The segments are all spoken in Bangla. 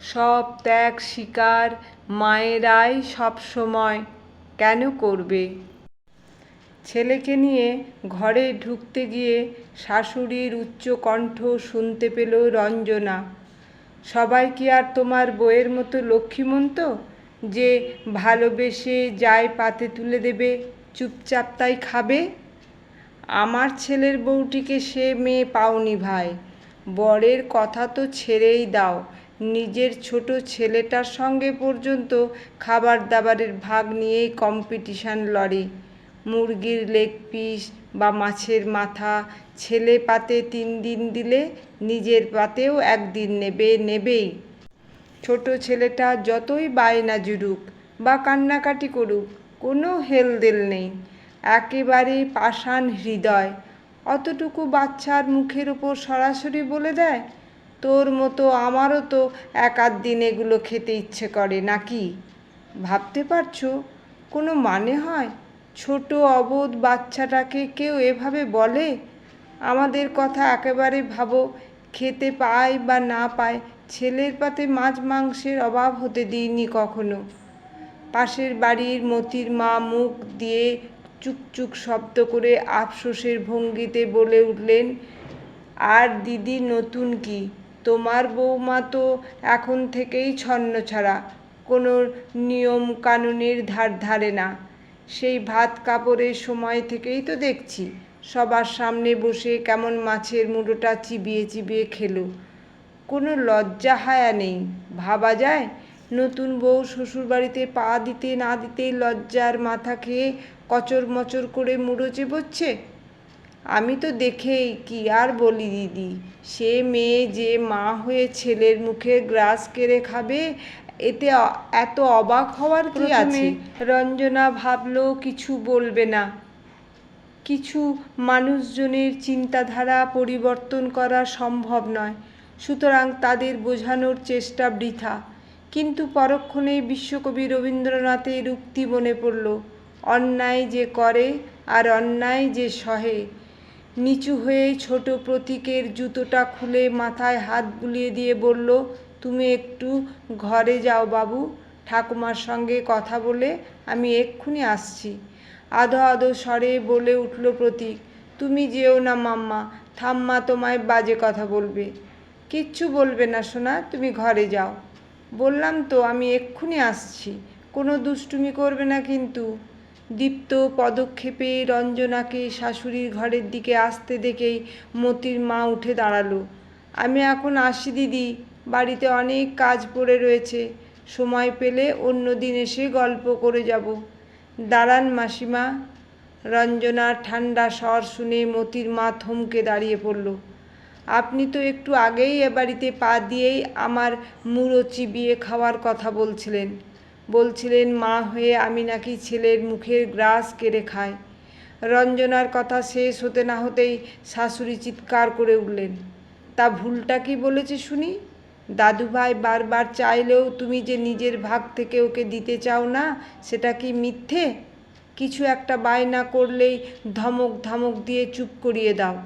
সব ত্যাগ স্বীকার মায়েরাই সবসময় কেন করবে? ছেলেকে নিয়ে ঘরে ঢুকতে গিয়ে শাশুড়ির উচ্চ কণ্ঠ শুনতে পেল রঞ্জনা। সবাই কি আর তোমার বইয়ের মতো লক্ষ্মীমন্ত যে ভালোবেসে যায় পাতে তুলে দেবে, চুপচাপ তাই খাবে? আমার ছেলের বউটিকে সে মেয়ে পাওনি ভাই। বরের কথা তো ছেড়েই দাও। নিজের ছোট ছেলেটার সঙ্গে পর্যন্ত খাবার দাবারের ভাগ নিয়েই কম্পিটিশান লড়ে। মুরগির লেগ পিস বা মাছের মাথা, ছেলে পাতে তিন দিন দিলে নিজের পাতেও একদিন নেবে, নেবেই। ছোট ছেলেটা যতই বায়না জুড়ুক বা কান্নাকাটি করুক, কোনো হেলদেল নেই। একেবারে পাষাণ হৃদয়, অতটুকু বাচ্চার মুখের ওপর সরাসরি বলে দেয় তোর মতো আমারও তো এক আধ দিন এগুলো খেতে ইচ্ছে করে, নাকি? ভাবতে পারছ? কোনো মানে হয়? ছোট অবোধ বাচ্চাটাকে কেউ এভাবে বলে? আমাদের কথা একেবারে ভাবো, খেতে পায় বা না পায়, ছেলের পাতে মাছ মাংসের অভাব হতে দিইনি কখনো। পাশের বাড়ির মতির মা মুখ দিয়ে চুকচুক শব্দ করে আফসোসের ভঙ্গিতে বলে উঠলেন, আর দিদি নতুন কি? তোমার বৌমা তো এখন থেকেই ছন্ন ছাড়া, কোনো নিয়ম কানুনের ধার ধারে না। সেই ভাত কাপড়ের সময় থেকেই তো দেখছি, সবার সামনে বসে কেমন মাছের মুড়োটা চিবিয়ে চিবিয়ে খেলো। কোনো লজ্জা হায়া নেই, ভাবা যায়? নতুন বউ শ্বশুরবাড়িতে পা দিতে না দিতেই লজ্জার মাথা খেয়ে কচর মচর করে মুড়ো চেবোচ্ছে? আমি তো দেখেই কি আর বলি দিদি? সে মেয়ে যে মা হয়ে ছেলের মুখে গ্রাস কেড়ে খাবে এতে এত অবাক হওয়ার কি আছে? রঞ্জনা ভাবলো কিছু বলবে না। কিছু মানুষজনের চিন্তাধারা পরিবর্তন করা সম্ভব নয়। সুতরাং তাদের বোঝানোর চেষ্টা বৃথা। কিন্তু পরক্ষণেই বিশ্বকবি রবীন্দ্রনাথের উক্তি মনে পড়ল অন্যায় যে করে আর অন্যায় যে সহে। নিচু হয়ে ছোট প্রতীকের জুতোটা খুলে মাথায় হাত বুলিয়ে দিয়ে বলল, তুমি একটু ঘরে যাও বাবু, ঠাকুমার সঙ্গে কথা বলে আমি এক্ষুনি আসছি। আধো আধো স্বরে বলে উঠল প্রতীক, তুমি যেও না মাম্মা, ঠাম্মা তোমায় বাজে কথা বলবে। কিচ্ছু বলবে না সোনা, তুমি ঘরে যাও। বললাম তো, আমি এক্ষুনি আসছি, কোনো দুষ্টুমি করবে না কিন্তু। দীপ্ত পদক্ষেপে রঞ্জনাকে শাশুড়ির ঘরের দিকে আসতে দেখেই মতির মা উঠে দাঁড়াল। আমি এখন আসি দিদি, বাড়িতে অনেক কাজ পড়ে রয়েছে, সময় পেলে অন্য দিন এসে গল্প করে যাব। দাঁড়ান মাসিমা। রঞ্জনার ঠান্ডা স্বর শুনে মতির মা থমকে দাঁড়িয়ে পড়ল। আপনি তো একটু আগেই এ বাড়িতে পা দিয়েই আমার মুড়ো চিবিয়ে খাওয়ার কথা বলছিলেন। বলছিলেন, মা হয়ে আমি নাকি ছেলের মুখের গ্রাস কেড়ে খাই। রঞ্জনার কথা শেষ হতে না হতেই শাশুড়ি চিৎকার করে উঠলেন, তা ভুলটা কি বলেছে শুনি? দাদুভাই বারবার চাইলেও তুমি যে নিজের ভাগ থেকে ওকে দিতে চাও না, সেটা কি মিথ্যে? কিছু একটা বায়না করলেই ধমক ধমক দিয়ে চুপ করিয়ে দাও।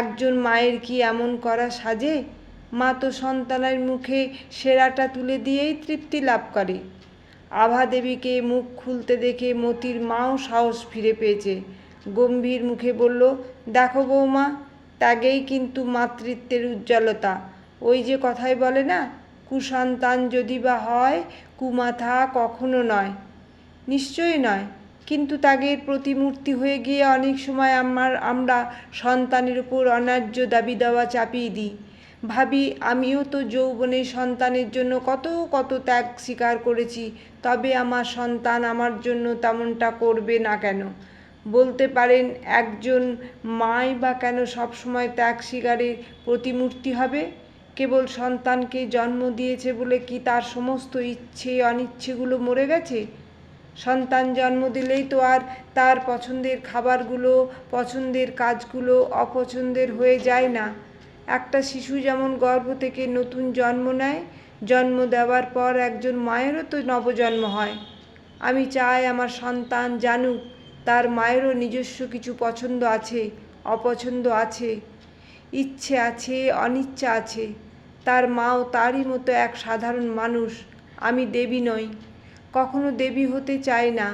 একজন মায়ের কি এমন করা সাজে? মা তো সন্তানের মুখে সেরাটা তুলে দিয়েই তৃপ্তি লাভ করে। আভা দেবীকে মুখ খুলতে দেখে মতির মাও সাহস ফিরে পেয়েছে। গম্ভীর মুখে বলল, দেখো বৌমা, ত্যাগেই কিন্তু মাতৃত্বের উজ্জ্বলতা। ওই যে কথাই বলে না, কুসন্তান যদি বা হয় কুমাথা কখনো নয়। নিশ্চয়ই নয়, কিন্তু ত্যাগের প্রতিমূর্তি হয়ে গিয়ে অনেক সময় আমার, আমরা সন্তানের উপর অন্যায্য দাবি দেওয়া চাপিয়ে দিই। ভাবি, আমিও তো যৌবনে সন্তানের জন্য কত কত ত্যাগ স্বীকার করেছি, তবে আমার সন্তান আমার জন্য তেমনটা করবে না কেন? বলতে পারেন, একজন মাই বা কেন সবসময় ত্যাগ স্বীকারের প্রতিমূর্তি হবে? কেবল সন্তানকে জন্ম দিয়েছে বলে কি তার সমস্ত ইচ্ছে অনিচ্ছেগুলো মরে গেছে? সন্তান জন্ম দিলেই তো আর তার পছন্দের খাবারগুলো, পছন্দের কাজগুলো অপছন্দের হয়ে যায় না। একটা শিশু যেমন গর্ভ থেকে নতুন জন্ম নেয়, জন্ম দেওয়ার পর একজন মায়েরও তো নবজন্ম হয়। আমি চাই আমার সন্তান জানুক, তার মায়েরও নিজস্ব কিছু পছন্দ আছে, অপছন্দ আছে, ইচ্ছে আছে, অনিচ্ছা আছে। তার মাও তারই মতো এক সাধারণ মানুষ, আমি দেবী নই। কখনো দেবী হতে চাই না।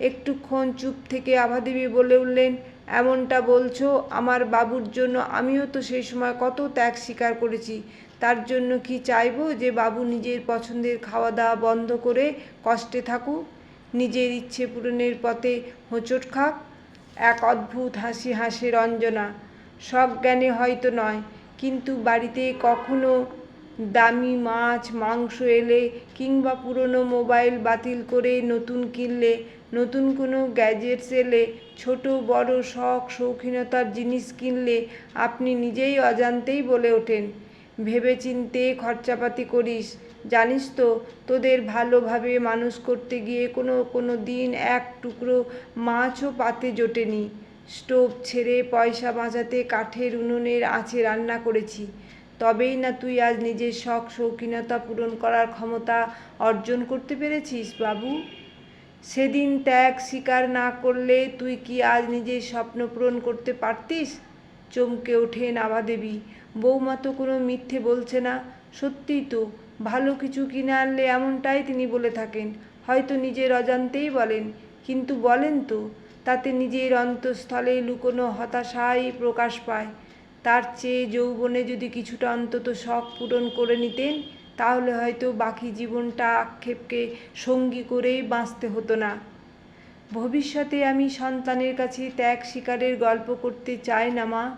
একটুক্ষণ চুপ থেকে আভাদেবী বলে উঠলেন এমনটা বলছো, আমার বাবুর জন্য আমিও তো সেই সময় কত ত্যাগ স্বীকার করেছি। তার জন্য কি চাইব যে বাবু নিজের পছন্দের খাওয়া দাওয়া বন্ধ করে কষ্টে থাকুক? নিজের ইচ্ছে পূরণের পথে হোঁচট খাক? এক অদ্ভুত হাসি হাসে রঞ্জনা। সজ্ঞানে হয়তো নয়, কিন্তু বাড়িতে কখনো দামি মাছ, মাংস এলে কিংবা পুরনো মোবাইল বাতিল করে নতুন কিনলে নতুন কোনো গ্যাজেটস এলে, ছোট, বড়, শখ, শৌখিনতার জিনিস কিনলে আপনি নিজেই অজান্তেই বলে ওঠেন, ভেবেচিন্তে খরচাপাতি করিস। জানিস তো, তোদের ভালোভাবে মানুষ করতে গিয়ে কোনো কোনো দিন এক টুকরো মাছও পাতে জোটেনি। স্টোভ ছেড়ে পয়সা বাঁচাতে কাঠের উনুনের আঁচে রান্না করেছি। তবেই না তুই আজ নিজের শখ, শৌখিনতা পূরণ করার ক্ষমতা অর্জন করতে পেরেছিস, বাবু? সেদিন ত্যাগ স্বীকার না করলে তুই কি আজ নিজের স্বপ্ন পূরণ করতে পারতিস? চমকে ওঠেন আভাদেবী বৌমা তো কোনো মিথ্যে বলছে না। সত্যিই তো, ভালো কিছু কিনে আনলে এমনটাই তিনি বলে থাকেন। হয়তো নিজের অজান্তেই বলেন, কিন্তু বলেন তো, তাতে নিজের অন্তঃস্থলে লুকোনো হতাশাই প্রকাশ পায়। তার চেয়ে যৌবনে যদি কিছুটা অন্তত শখ পূরণ করে নিতেন তাহলে হয়তো বাকি জীবনটা আক্ষেপকে সঙ্গী করেই বাঁচতে হতো না। ভবিষ্যতে আমি সন্তানের কাছে ত্যাগ স্বীকারের গল্প করতে চাই না, মা।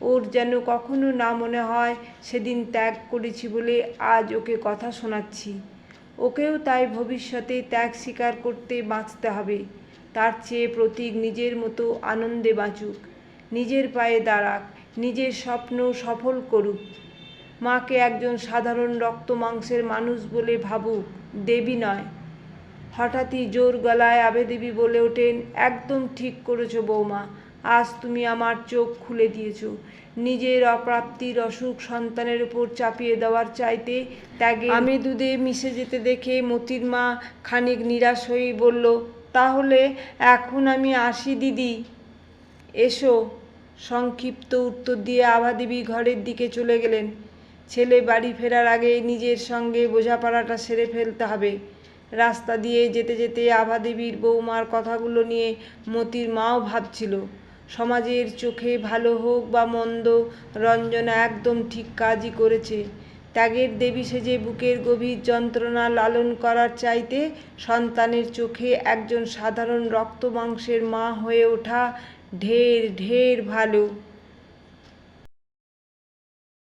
ওর যেন কখনো না মনে হয় সেদিন ত্যাগ করেছি বলে আজ ওকে কথা শোনাচ্ছি। ওকেও তাই ভবিষ্যতে ত্যাগ স্বীকার করতে বাঁচতে হবে। তার চেয়ে প্রতীক নিজের মতো আনন্দে বাঁচুক। নিজের পায়ে দাঁড়াক, নিজের স্বপ্ন সফল করুক। মাকে একজন সাধারণ রক্ত মাংসের মানুষ বলে ভাবুক, দেবী নয়। হঠাৎই জোর গলায় আবেদেবী বলে ওঠেন, একদম ঠিক করেছ বৌমা, আজ তুমি আমার চোখ খুলে দিয়েছ। নিজের অপ্রাপ্তির অসুখ সন্তানের উপর চাপিয়ে দেওয়ার চাইতে ত্যাগে আমি দুধে মিশে যেতে দেখে মতির মা খানিক নিরাশ হয়ে বলল, তাহলে এখন আমি আসি দিদি। এসো। সংক্ষিপ্ত উত্তর দিয়ে আভাদেবী ঘরের দিকে চলে গেলেন। ছেলে বাড়ি ফেরার আগে নিজের সঙ্গে বোঝাপড়াটা সেরে ফেলতে হবে। রাস্তা দিয়ে যেতে যেতে আভাদেবীর বৌমার কথাগুলো নিয়ে মতির মাও ভাবছিল। সমাজের চোখে ভালো হোক বা মন্দ, রঞ্জনা একদম ঠিক কাজই করেছে। ত্যাগের দেবী সেজে বুকের গভীর যন্ত্রণা লালন করার চাইতে সন্তানের চোখে একজন সাধারণ রক্ত মাংসের মা হয়ে ওঠা ঢের ঢের ভালো।